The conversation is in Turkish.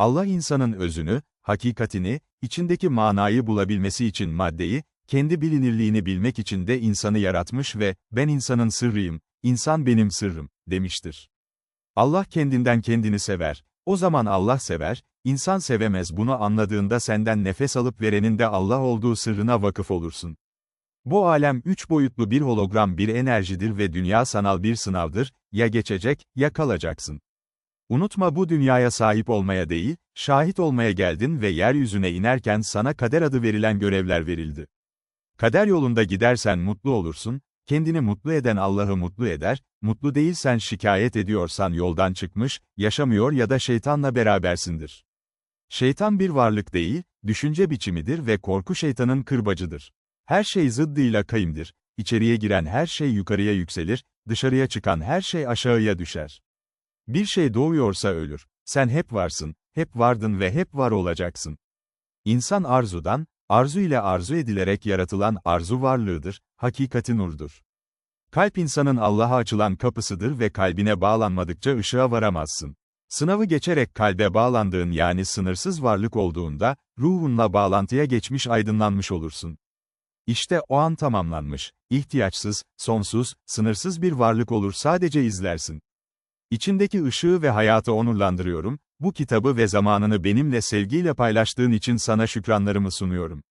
Allah insanın özünü, hakikatini, içindeki manayı bulabilmesi için maddeyi, kendi bilinirliğini bilmek için de insanı yaratmış ve, ben insanın sırrıyım, insan benim sırrım, demiştir. Allah kendinden kendini sever, o zaman Allah sever, insan sevemez bunu anladığında senden nefes alıp verenin de Allah olduğu sırrına vakıf olursun. Bu alem üç boyutlu bir hologram bir enerjidir ve dünya sanal bir sınavdır, ya geçecek, ya kalacaksın. Unutma bu dünyaya sahip olmaya değil, şahit olmaya geldin ve yeryüzüne inerken sana kader adı verilen görevler verildi. Kader yolunda gidersen mutlu olursun, kendini mutlu eden Allah'ı mutlu eder, mutlu değilsen şikayet ediyorsan yoldan çıkmış, yaşamıyor ya da şeytanla berabersindir. Şeytan bir varlık değil, düşünce biçimidir ve korku şeytanın kırbacıdır. Her şey zıddıyla kayımdır. İçeriye giren her şey yukarıya yükselir, dışarıya çıkan her şey aşağıya düşer. Bir şey doğuyorsa ölür. Sen hep varsın, hep vardın ve hep var olacaksın. İnsan arzudan, arzu ile arzu edilerek yaratılan arzu varlığıdır, hakikati nurdur. Kalp insanın Allah'a açılan kapısıdır ve kalbine bağlanmadıkça ışığa varamazsın. Sınavı geçerek kalbe bağlandığın yani sınırsız varlık olduğunda, ruhunla bağlantıya geçmiş aydınlanmış olursun. İşte o an tamamlanmış, ihtiyaçsız, sonsuz, sınırsız bir varlık olur sadece izlersin. İçindeki ışığı ve hayatı onurlandırıyorum, bu kitabı ve zamanını benimle sevgiyle paylaştığın için sana şükranlarımı sunuyorum.